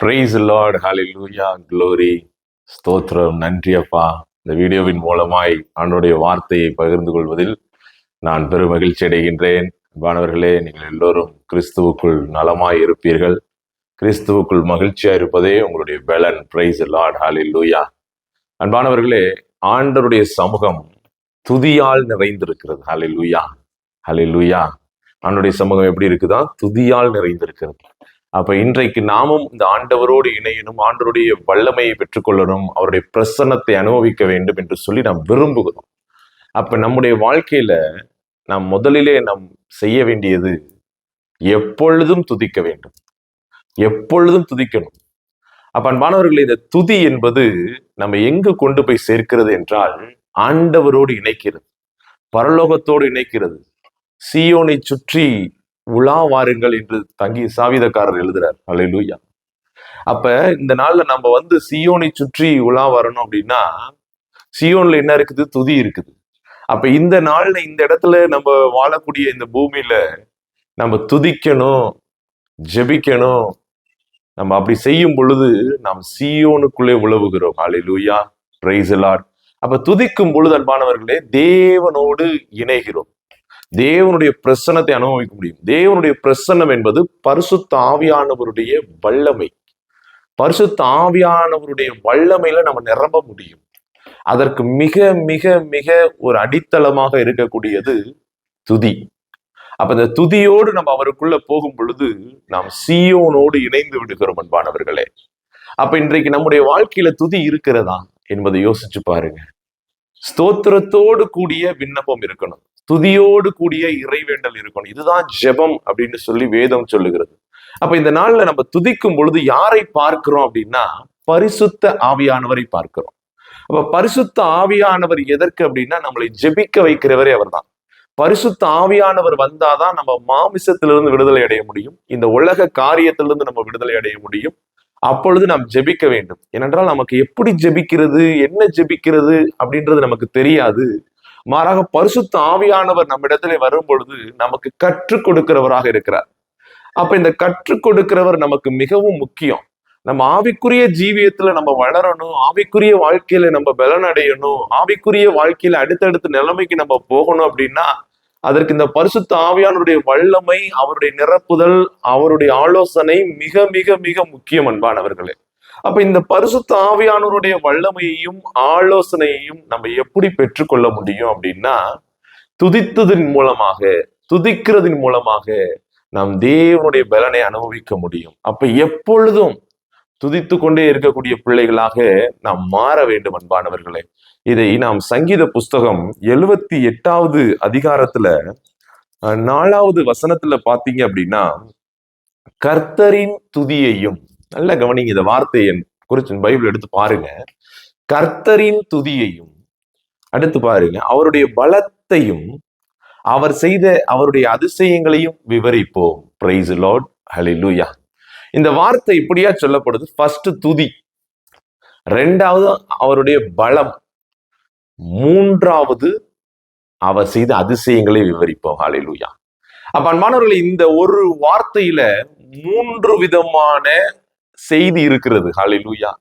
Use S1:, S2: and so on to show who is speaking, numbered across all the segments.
S1: Price Lord ஹalleluya glory ஸ்தோத்ரம் நன்றி அப்பா. இந்த வீடியோவின் மூலமாய் ஆண்டோடைய வார்த்தையை பகிர்ந்து கொள்வதில் நான் பெரும் மகிழ்ச்சி அடைகின்றேன். அன்பானவர்களே நீங்கள் எல்லோரும் கிறிஸ்துவுக்குள் நலமாய் இருப்பீர்கள். கிறிஸ்துவுக்குள் மகிழ்ச்சியா இருப்பதே உங்களுடைய பலன். பிரைஸ் லார்ட் ஹalleluya அன்பானவர்களே ஆண்டருடைய சமூகம் துதியால் நிறைந்திருக்கிறது. ஹalleluya லூயா ஆண்டுடைய சமூகம் எப்படி இருக்குதா? துதியால் நிறைந்திருக்கிறது. அப்ப இன்றைக்கு நாமும் இந்த ஆண்டவரோடு இணையணும் ஆண்டவருடைய வல்லமையை பெற்றுக்கொள்ளணும் அவருடைய பிரசன்னத்தை அனுபவிக்க வேண்டும் என்று சொல்லி நாம் விரும்புகிறோம். அப்ப நம்முடைய வாழ்க்கையில நாம் முதலிலே நாம் செய்ய வேண்டியது எப்பொழுதும் துதிக்க வேண்டும். எப்பொழுதும் துதிக்கணும். அப்ப அன்பானவர்களே இந்த துதி என்பது நம்ம எங்கு கொண்டு போய் சேர்க்கிறது என்றால் ஆண்டவரோடு இணைக்கிறது பரலோகத்தோடு இணைக்கிறது சியோனை சுற்றி உலா வாருங்கள் என்று தங்கி சாவிதக்காரர் எழுதுறார். அலையிலூயா அப்ப இந்த நாள்ல நம்ம வந்து சியோனை சுற்றி உலா வரணும் அப்படின்னா சியோன்ல என்ன இருக்குது? துதி இருக்குது. அப்ப இந்த நாள்ல இந்த இடத்துல நம்ம வாழக்கூடிய இந்த பூமியில நம்ம துதிக்கணும் ஜெபிக்கணும். நம்ம அப்படி செய்யும் பொழுது நாம் சியோனுக்குள்ளே உழவுகிறோம். அலையிலூயா praise அப்ப துதிக்கும் பொழுது அன்பானவர்களே தேவனோடு இணைகிறோம். தேவனுடைய பிரசன்னத்தை அனுபவிக்க முடியும். தேவனுடைய பிரசன்னம் என்பது பரிசுத்த ஆவியானவருடைய வல்லமை. பரிசுத்த ஆவியானவருடைய வல்லமையில நம்ம நிரம்ப முடியும். அதற்கு மிக மிக மிக ஒரு அடித்தளமாக இருக்கக்கூடியது துதி. அப்ப இந்த துதியோடு நம்ம அவருக்குள்ள போகும் பொழுது நாம் சியோனோடு இணைந்து விடுகிறோம் அன்பானவர்களே. அப்ப இன்றைக்கு நம்முடைய வாழ்க்கையில துதி இருக்கிறதா என்பதை யோசிச்சு பாருங்க. ஸ்தோத்திரத்தோடு கூடிய விண்ணப்பம் இருக்கணும். துதியோடு கூடிய இறைவேண்டல் இருக்கணும். இதுதான் ஜெபம் அப்படின்னு சொல்லி வேதம் சொல்லுகிறது. அப்ப இந்த நாள்ல நம்ம துதிக்கும் பொழுது யாரை பார்க்கிறோம் அப்படின்னா பரிசுத்த ஆவியானவரை பார்க்கிறோம். அப்ப பரிசுத்த ஆவியானவர் எதற்கு அப்படின்னா நம்மளை ஜெபிக்க வைக்கிறவரே அவர்தான். பரிசுத்த ஆவியானவர் வந்தாதான் நம்ம மாமிசத்திலிருந்து விடுதலை அடைய முடியும். இந்த உலக காரியத்திலிருந்து நம்ம விடுதலை அடைய முடியும். அப்பொழுது நாம் ஜெபிக்க வேண்டும். ஏனென்றால் நமக்கு எப்படி ஜெபிக்கிறது என்ன ஜெபிக்கிறது அப்படின்றது நமக்கு தெரியாது. மாறாக பரிசுத்த ஆவியானவர் நம்ம இடத்துல வரும் பொழுது நமக்கு கற்றுக் கொடுக்கிறவராக இருக்கிறார். அப்ப இந்த கற்றுக் கொடுக்கிறவர் நமக்கு மிகவும் முக்கியம். நம்ம ஆவிக்குரிய ஜீவியத்துல நம்ம வளரணும் ஆவிக்குரிய வாழ்க்கையில நம்ம பலன் அடையணும் ஆவிக்குரிய வாழ்க்கையில அடுத்தடுத்த நிலைமைக்கு நம்ம போகணும் அப்படின்னா அதற்கு இந்த பரிசுத்த ஆவியானுடைய வல்லமை அவருடைய நிரப்புதல் அவருடைய ஆலோசனை மிக மிக மிக முக்கியம் அன்பானவர்களே. அப்ப இந்த பரிசுத்த ஆவியானவருடைய வல்லமையையும் ஆலோசனையையும் நம்ம எப்படி பெற்றுக்கொள்ள முடியும் அப்படின்னா துதித்ததின் மூலமாக துதிக்கிறதின் மூலமாக நாம் தேவனுடைய பலனை அனுபவிக்க முடியும். அப்ப எப்பொழுதும் துதித்து கொண்டே இருக்கக்கூடிய பிள்ளைகளாக நாம் மாற வேண்டும் அன்பானவர்களே. இதை நாம் சங்கீத புஸ்தகம் எழுவத்தி எட்டாவது அதிகாரத்துல நாலாவது வசனத்துல பாத்தீங்க அப்படின்னா கர்த்தரின் துதியையும் நல்ல கவனிங்க இந்த வார்த்தையை குறிச்சு பைபிள் எடுத்து பாருங்க. கர்த்தரின் துதியையும் அடுத்து பாருங்க அவருடைய பலத்தையும் அவர் செய்த அவருடைய அதிசயங்களையும் விவரிப்போம். பிரைஸ் லார்ட் ஹalleluya இந்த வார்த்தை இப்படியா சொல்லப்படுது? ஃபர்ஸ்ட் துதி. ரெண்டாவது அவருடைய பலம். மூன்றாவது அவர் செய்த அதிசயங்களை விவரிப்போம். ஹalleluya அப்ப அன்பானவர்களே இந்த ஒரு வார்த்தையில மூன்று விதமான செய்தி இருக்கிறது. ஹalleluya.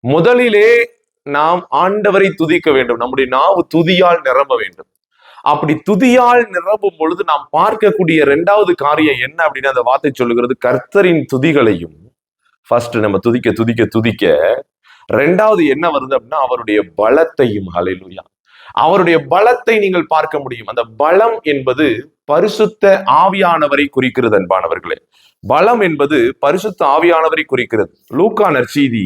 S1: முதலிலே நாம் ஆண்டவரை துதிக்க வேண்டும். நம்முடைய நாவு துதியால் நிரம்ப வேண்டும். அப்படி துதியால் நிரம்பும் பொழுது நாம் பார்க்கக்கூடிய இரண்டாவது காரியம் என்ன அப்படின்னு அந்த வார்த்தை சொல்லுகிறது. கர்த்தரின் துதிகளையும் ஃபர்ஸ்ட் நம்ம துதிக்க துதிக்க துதிக்க ரெண்டாவது என்ன வருது அப்படின்னா அவருடைய பலத்தையும் ஹalleluya. அவருடைய பலத்தை நீங்கள் பார்க்க முடியும். அந்த பலம் என்பது பரிசுத்த ஆவியானவரை குறிக்கிறது அன்பானவர்களே. பலம் என்பது பரிசுத்த ஆவியானவரை குறிக்கிறது. லூக்கா நற்செய்தி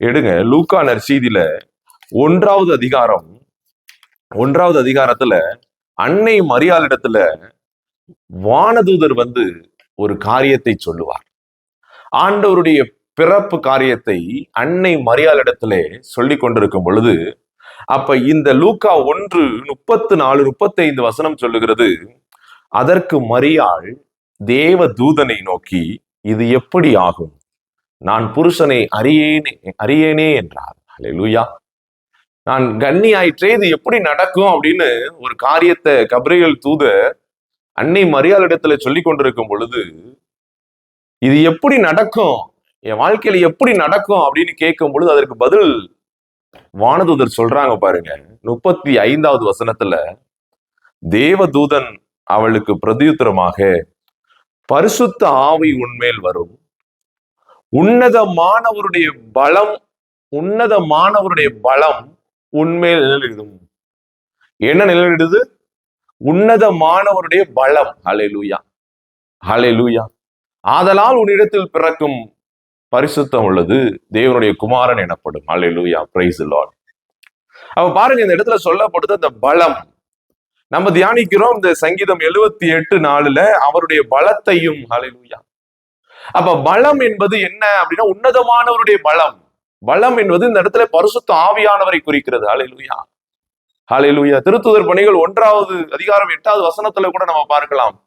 S1: எடுங்க. லூக்கா நற்செய்தியில ஒன்றாவது அதிகாரம் ஒன்றாவது அதிகாரத்துல அன்னை மரியாளிடத்துல வானதூதர் வந்து ஒரு காரியத்தை சொல்லுவார். ஆண்டவருடைய பிறப்பு காரியத்தை அன்னை மரியாளிடத்திலே சொல்லி கொண்டிருக்கும் பொழுது அப்ப இந்த லூக்கா ஒன்று முப்பத்து நாலு முப்பத்தைந்து வசனம் சொல்லுகிறது அதற்கு மரியாள் தேவ தூதனை நோக்கி இது எப்படி ஆகும்? நான் புருஷனை அறியேனே அறியேனே என்றார். அல்லேலூயா நான் கன்னி ஆயிற்றே இது எப்படி நடக்கும்? அப்படின்னு ஒரு காரியத்தை கபிரியல் தூத அன்னை மரியாளிடத்துல சொல்லி கொண்டிருக்கும் பொழுது இது எப்படி நடக்கும்? என் வாழ்க்கையில எப்படி நடக்கும்? அப்படின்னு கேட்கும் பொழுது அதற்கு பதில் வானதூதர் சொல்றாங்க பாருங்க. முப்பத்தி ஐந்தாவது வசனத்துல தேவதூதன் அவளுக்கு பிரதியுத்தரமாக பரிசுத்த ஆவி உன்மேல் வரும். உன்னதமானவருடைய பலம் உன்னதமானவருடைய பலம் உண்மையில் நிழலிடும் என்ன நிழலிடுது? உன்னதமானவருடைய பலம். அலை லூயா அலை லூயா ஆதலால் உன்னிடத்தில் பிறக்கும் பரிசுத்தம் உள்ளது தேவனுடைய குமாரன் எனப்படும். அல்லா பிரைஸ் லார்ட் அப்ப பாருங்க இந்த இடத்துல சொல்லப்படுது அந்த பலம். நம்ம தியானிக்கிறோம் இந்த சங்கீதம் எழுவத்தி எட்டு நாலுல அவருடைய பலத்தையும். அலையூயா அப்ப பலம் என்பது என்ன அப்படின்னா உன்னதமானவருடைய பலம். பலம் என்பது இந்த இடத்துல பரிசுத்த ஆவியானவரை குறிக்கிறது. ஹalleluya ஹalleluya திருத்துதர் பணிகள் ஒன்றாவது அதிகாரம் எட்டாவது வசனத்துல கூட நம்ம பார்க்கலாம்.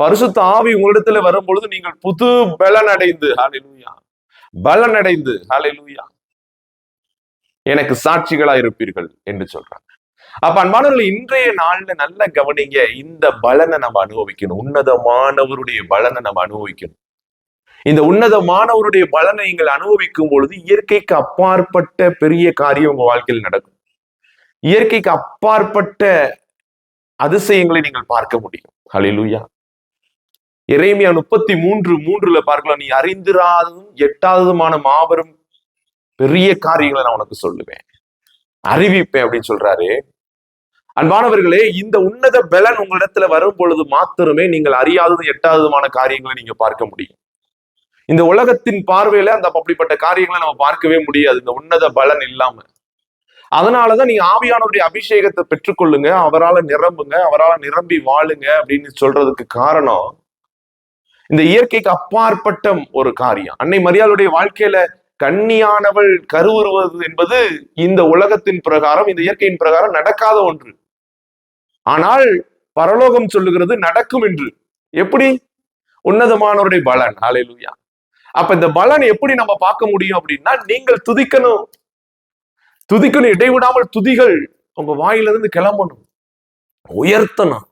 S1: பரிசுத்த ஆவி உங்களிடத்துல வரும் பொழுது நீங்கள் புது பலன் அடைந்து ஹalleluya பலன் அடைந்து ஹalleluya எனக்கு சாட்சிகளா இருப்பீர்கள் என்று சொல்றாங்க அப்ப அன்பானவர்கள் இன்றைய நாள்ல நல்ல கவனிங்க இந்த பலனை நம்ம அனுபவிக்கணும். உன்னதமானவருடைய பலனை நம்ம அனுபவிக்கணும். இந்த உன்னதமானவருடைய பலனை நீங்கள் அனுபவிக்கும் பொழுது இயற்கைக்கு அப்பாற்பட்ட பெரிய காரியம் உங்க வாழ்க்கையில் நடக்கும். இயற்கைக்கு அப்பாற்பட்ட அதிசயங்களை நீங்கள் பார்க்க முடியும். ஹalleluya இறைமையா முப்பத்தி மூன்று மூன்றுல பார்க்கலாம். நீ அறிந்திராததும் எட்டாவதுமான மாபெரும் பெரிய காரியங்களை நான் உனக்கு சொல்லுவேன். அறிவிப்பேன் அப்படின்னு சொல்றாரு. அன்பானவர்களே இந்த உன்னத பலன் உங்களிடத்துல வரும் பொழுது மாத்திரமே நீங்கள் அறியாததும் எட்டாவதுமான காரியங்களை நீங்க பார்க்க முடியும். இந்த உலகத்தின் பார்வையில அந்த அப்படிப்பட்ட காரியங்களை நம்ம பார்க்கவே முடியாது. இந்த உன்னத பலன் இல்லாம. அதனாலதான் நீங்க ஆவியானவருடைய அபிஷேகத்தை பெற்றுக்கொள்ளுங்க. அவரால நிரம்புங்க. அவரால நிரம்பி வாழுங்க அப்படின்னு சொல்றதுக்கு காரணம் இந்த இயற்கைக்கு அப்பாற்பட்ட ஒரு காரியம். அன்னை மரியாளுடைய வாழ்க்கையில கண்ணியானவள் கருவுறுவது என்பது இந்த உலகத்தின் பிரகாரம் இந்த இயற்கையின் பிரகாரம் நடக்காத ஒன்று. ஆனால் பரலோகம் சொல்லுகிறது நடக்கும் என்று. எப்படி? உன்னதமானவருடைய பலன். ஹalleluya அப்ப இந்த பலன் எப்படி நம்ம பார்க்க முடியும் அப்படின்னா நீங்கள் துதிக்கணும். துதிக்கணும் இடைவிடாமல் துதிகள் உங்க வாயிலிருந்து கிளம்பணும். உயர்த்தணும்.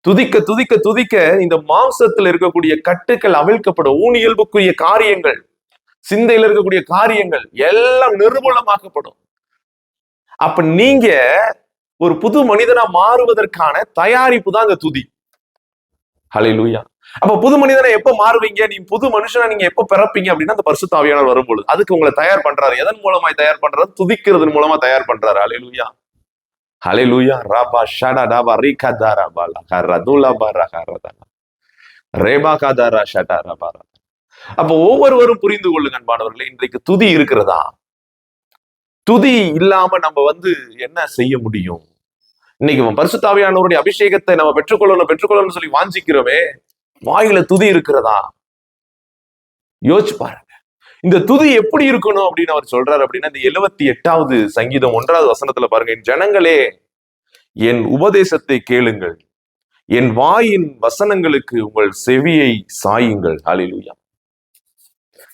S1: துதிக்க துதிக்க துதிக்க இந்த மாம்சத்துல இருக்கக்கூடிய கட்டுக்கள் அவிழ்க்கப்படும். ஊனியல்புக்குரிய காரியங்கள் சிந்தையில இருக்கக்கூடிய காரியங்கள் எல்லாம் நிர்மூலமாக்கப்படும். அப்ப நீங்க ஒரு புது மனிதனா மாறுவதற்கான தயாரிப்பு தான் அந்த துதி. ஹalleluya அப்ப புது மனிதனை எப்ப மாறுவீங்க? நீ புது மனுஷனா நீங்க எப்ப பிறப்பீங்க அப்படின்னா அந்த பரிசுத்தாவியானவர் வரும்பொழுது. அதுக்கு உங்களை தயார் பண்றாரு. எதன் மூலமா தயார் பண்றாரு? துதிக்கிறதன் மூலமா தயார் பண்றாரு. அலையிலுயா ஹலெலூயா ராபா ஷடா டாபா ரீகா தாரா பாலா கரதுலா பாரா ஹரதா ரேபா காதாரா ஷடா ரபா அப்ப ஒவ்வொருவரும் புரிந்து கொள்ளுங்க அன்பானவர்களே. இன்றைக்கு துதி இருக்கிறதா? துதி இல்லாம நம்ம வந்து என்ன செய்ய முடியும்? இன்னைக்கு பரிசுத்தாவியானவருடைய அபிஷேகத்தை நம்ம பெற்றுக்கொள்ளணும் பெற்றுக்கொள்ளணும்னு சொல்லி வாஞ்சிக்கிறோமே. வாயில துதி இருக்கிறதா? யோசிச்சு பாருங்க. இந்த துதி எப்படி இருக்கணும் அப்படின்னு அவர் சொல்றாரு அப்படின்னா இந்த எழுவத்தி எட்டாவது சங்கீதம் ஒன்றாவது வசனத்துல பாருங்க என் ஜனங்களே என் உபதேசத்தை கேளுங்கள். என் வாயின் வசனங்களுக்கு உங்கள் செவியை சாயுங்கள். ஹalleluya.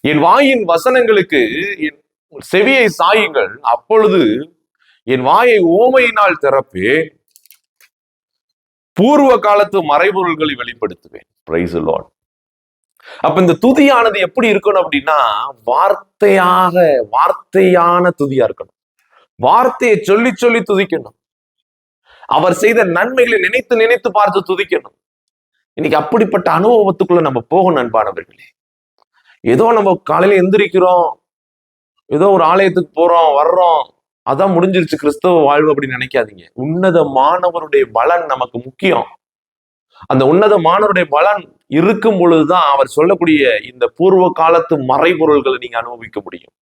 S1: என் வாயின் வசனங்களுக்கு என் செவியை சாயுங்கள். அப்பொழுது என் வாயை ஓமையினால் திறப்பேன். பூர்வ காலத்து மறைபொருள்களை வெளிப்படுத்துவேன். பிரைஸ் லார்ட் அப்ப இந்த துதியானது எப்படி இருக்கணும் அப்படின்னா வார்த்தையாக வார்த்தையான துதியா இருக்கணும். வார்த்தையை சொல்லி சொல்லி துதிக்கணும். அவர் செய்த நன்மைகளை நினைத்து நினைத்து பார்த்து துதிக்கணும். இன்னைக்கு அப்படிப்பட்ட அனுபவத்துக்குள்ள நம்ம போகணும் அன்பானவர்களே. ஏதோ நம்ம காலையில எந்திரிக்கிறோம் ஏதோ ஒரு ஆலயத்துக்கு போறோம் வர்றோம் அதான் முடிஞ்சிருச்சு கிறிஸ்தவ வாழ்வு அப்படின்னு நினைக்காதீங்க. உன்னத மாணவருடைய பலன் நமக்கு முக்கியம். அந்த உன்னத மாணவருடைய பலன் இருக்கும் பொழுதுதான் அவர் சொல்லக்கூடிய இந்த பூர்வ காலத்து மறைபொருள்களை நீங்க அனுபவிக்க முடியும்.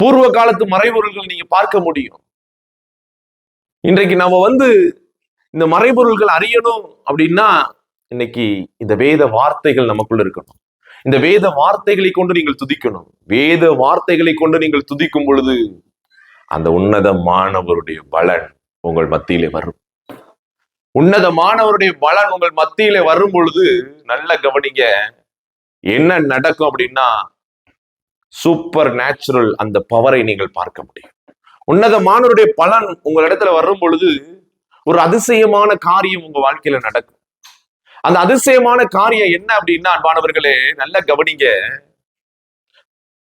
S1: பூர்வ காலத்து மறைபொருள்களை நீங்க பார்க்க முடியும். இன்றைக்கு நம்ம வந்து இந்த மறைபொருள்கள் அறியணும் அப்படின்னா இன்னைக்கு இந்த வேத வார்த்தைகள் நமக்குள்ள இருக்கணும். இந்த வேத வார்த்தைகளை கொண்டு நீங்கள் துதிக்கணும். வேத வார்த்தைகளை கொண்டு நீங்கள் துதிக்கும் பொழுது அந்த உன்னத மாணவருடைய பலன் உங்கள் மத்தியிலே வரும். உன்னத மாணவருடைய பலன் உங்கள் மத்தியில வரும் பொழுது நல்ல கவனிங்க. என்ன நடக்கும் அப்படின்னா சூப்பர் நேச்சுரல் அந்த பவரை நீங்கள் பார்க்க முடியும். உன்னத மாணவருடைய பலன் உங்கள் இடத்துல வரும் பொழுது ஒரு அதிசயமான காரியம் உங்க வாழ்க்கையில நடக்கும். அந்த அதிசயமான காரியம் என்ன அப்படின்னா அன்பானவர்களே நல்ல கவனிங்க.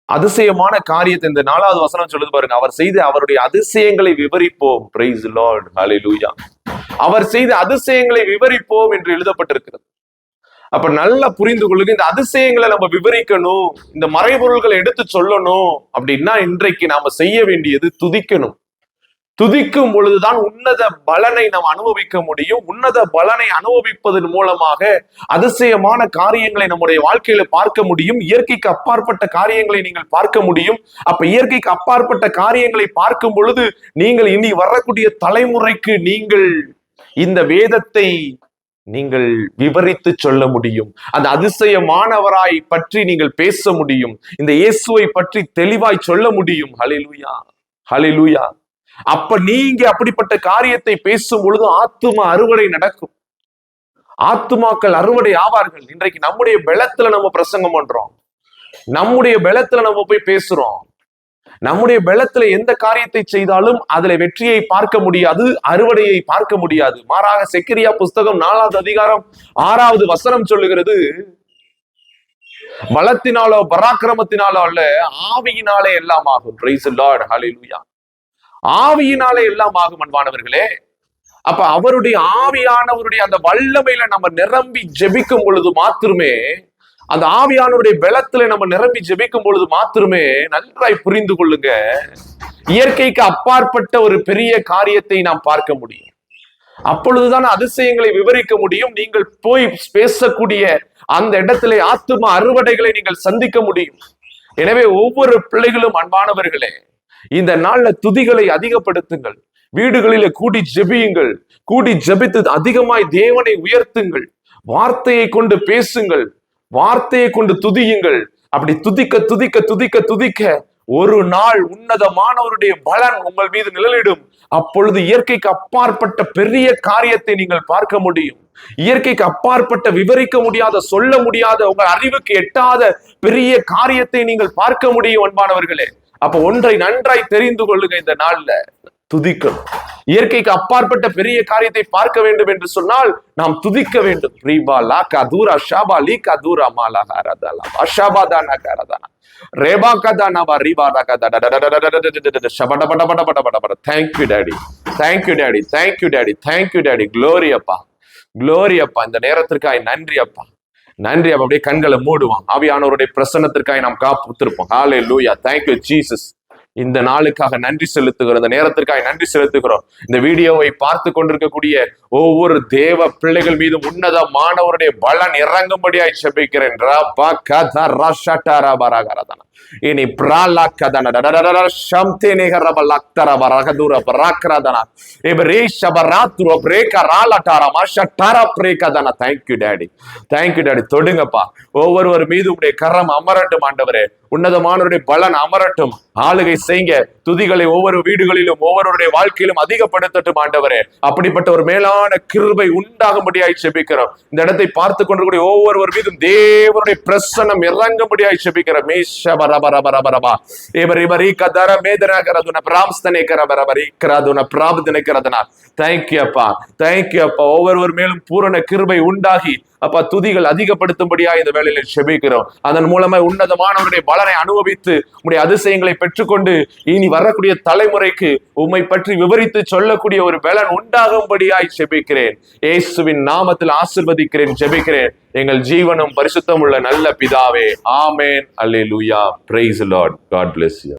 S1: அதிசயமான காரியத்தை இந்த நாலாவது வசனம் சொல்லுது பாருங்க. அவர் செய்து அவருடைய அதிசயங்களை விவரிப்போம். பிரைஸ் லார்ட் லூயா அவர் செய்த அதிசயங்களை விவரிப்போம் என்று எழுதப்பட்டிருக்கிறது. அப்ப நல்லா புரிந்து கொள்ளுங்க இந்த அதிசயங்களை நம்ம விவரிக்கணும் இந்த மறைபொருள்களை எடுத்து சொல்லணும் அப்படின்னா இன்றைக்கு நாம செய்ய வேண்டியது துதிக்கணும். துதிக்கும் பொழுதுதான் உன்னத பலனை நாம் அனுபவிக்க முடியும். உன்னத பலனை அனுபவிப்பதன் மூலமாக அதிசயமான காரியங்களை நம்முடைய வாழ்க்கையில பார்க்க முடியும். இயற்கைக்கு அப்பாற்பட்ட காரியங்களை நீங்கள் பார்க்க முடியும். அப்ப இயற்கைக்கு அப்பாற்பட்ட காரியங்களை பார்க்கும் பொழுது நீங்கள் இனி வரக்கூடிய தலைமுறைக்கு நீங்கள் இந்த வேதத்தை நீங்கள் விவரித்து சொல்ல முடியும். அந்த அதிசயமானவராய் பற்றி நீங்கள் பேச முடியும். இந்த இயேசுவை பற்றி தெளிவாய் சொல்ல முடியும். ஹலிலுயா ஹலிலுயா அப்ப நீங்க அப்படிப்பட்ட காரியத்தை பேசும் பொழுது ஆத்துமா அறுவடை நடக்கும். ஆத்துமாக்கள் அறுவடை ஆவார்கள். இன்றைக்கு நம்முடைய பலத்துல நம்ம பிரசங்கம் பண்றோம். நம்முடைய பலத்துல நம்ம போய் பேசுறோம். நம்முடைய பலத்துல எந்த காரியத்தை செய்தாலும் அதுல வெற்றியை பார்க்க முடியாது அறுவடையை பார்க்க முடியாது. மாறாக செக்கிரியா புஸ்தகம் நாலாவது அதிகாரம் ஆறாவது வசனம் சொல்லுகிறது பலத்தினாலோ பராக்கிரமத்தினாலோ அல்ல ஆவியினாலே எல்லாம் ஆகும். ஆவியினாலே எல்லாம் ஆகும் அன்பானவர்களே. அப்ப அவருடைய ஆவியானவருடைய அந்த வல்லமையில நம்ம நிரம்பி ஜெபிக்கும் பொழுது மாத்திரமே அந்த ஆவியானவருடைய பலத்துல நம்ம நிரம்பி ஜெபிக்கும் பொழுது மாத்திரமே நன்றாய் புரிந்து கொள்ளுங்க. இயற்கைக்கு அப்பாற்பட்ட ஒரு பெரிய காரியத்தை நாம் பார்க்க முடியும். அப்பொழுதுதான் அதிசயங்களை விவரிக்க முடியும். நீங்கள் போய் பேசக்கூடிய அந்த இடத்துல ஆத்தும அறுவடைகளை நீங்கள் சந்திக்க முடியும். எனவே ஒவ்வொரு பிள்ளைகளும் அன்பானவர்களே இந்த நாள்ல துதிகளை அதிகப்படுத்துங்கள். வீடுகளில கூடி ஜெபியுங்கள். கூடி ஜெபித்து அதிகமாய் தேவனை உயர்த்துங்கள். வார்த்தையை கொண்டு பேசுங்கள். வார்த்தையை கொண்டு துதியுங்கள். அப்படி துதிக்க துதிக்க துதிக்க துதிக்க ஒரு நாள் உன்னதமானவருடைய பலன் உங்கள் மீது நிழலிடும். அப்பொழுது இயற்கைக்கு அப்பாற்பட்ட பெரிய காரியத்தை நீங்கள் பார்க்க முடியும். இயற்கைக்கு அப்பாற்பட்ட விவரிக்க முடியாத சொல்ல முடியாத உங்கள் அறிவுக்கு எட்டாத பெரிய காரியத்தை நீங்கள் பார்க்க முடியும் அன்பானவர்களே. அப்ப ஒன்றை நன்றாய் தெரிந்து கொள்ளுங்க இந்த நாள்ல. துதிக்கணும் இயற்கைக்கு அப்பாற்பட்ட பெரிய காரியத்தை பார்க்க வேண்டும் என்று சொன்னால் நாம் துதிக்க வேண்டும் ரீபா லா கதூரா ஷாபா லீ கதூரா மாலா ஹரதலா அஷாபா தானா கரதானா ரேபா கதானாவா ரீபா ரா கதா ஷபட பட பட பட பட பட thank you thank you thank you daddy thank you thank you glory அப்பா க்ளோரி அப்பா இந்த நேரத்திற்காய் நன்றி அப்பா நன்றி அப்பா அப்படியே கண்களை மூடுவான் ஆவியானவருடைய பிரசன்னத்திற்காக நாம் காப்புத்திருப்போம் ஹாலே லூயா தேங்க்யூ ஜீசஸ் இந்த நாளுக்காக நன்றி செலுத்துகிறோம் இந்த நேரத்திற்காக நன்றி செலுத்துகிறோம். இந்த வீடியோவை பார்த்து கொண்டிருக்கக்கூடிய ஒவ்வொரு தேவ பிள்ளைகள் மீதும் உன்னதமானவருடைய பலன் இறங்கும்படியாய் செபிக்கிறேன். இனி பிராலா கதன டடடடட ஷம்தே தொடுங்கப்பா. ஒவ்வொருவர் மீது உடைய கரம் அமரட்டும் ஆண்டவரே. உன்னதமானவருடைய பலன் அமரட்டும். ஆளுகை செய்யுங்க துதிகளை ஒவ்வொரு வீடுகளிலும் ஒவ்வொருடைய வாழ்க்கையிலும் அதிகப்படுத்தட்டும் ஆண்டவரே. அப்படிப்பட்ட ஒரு மேலான கிருபை உண்டாகும்படியாய் செபிக்கிறோம். இந்த இடத்தை பார்த்து கொண்டிருக்கூடிய ஒவ்வொருவர் மீதும் தேவனுடைய பிரசனம் இறங்கும்படியாய் செபிக்கிறோம். மேஷ பரபரபரபரபா இவர் இவர் கதர மேதனகரதுன பிராம்ஸ்தனை கரபரபரி கரதுன பிராப்தனை கரதனா தேங்க்யூ அப்பா தேங்க்யூ அப்பா ஒவ்வொருவர் மேலும் பூரண கிருபை உண்டாகி அப்பா துதிகள் அதிகப்படுத்தும்படியா இந்த வேலையில செபிக்கிறோம். அதன் மூலமா உன்னதமானவருடைய பலனை அனுபவித்து உடைய அதிசயங்களை பெற்றுக்கொண்டு இனி வரக்கூடிய தலைமுறைக்கு உம்மை பற்றி விவரித்து சொல்லக்கூடிய ஒரு பலன் உண்டாகும்படியாய் செபிக்கிறேன். இயேசுவின் நாமத்தில் ஆசிர்வதிக்கிறேன் செபிக்கிறேன். எங்கள் ஜீவனும் பரிசுத்தம் உள்ள நல்ல பிதாவே. ஆமேன். அல்லேலூயா. Praise lord god bless you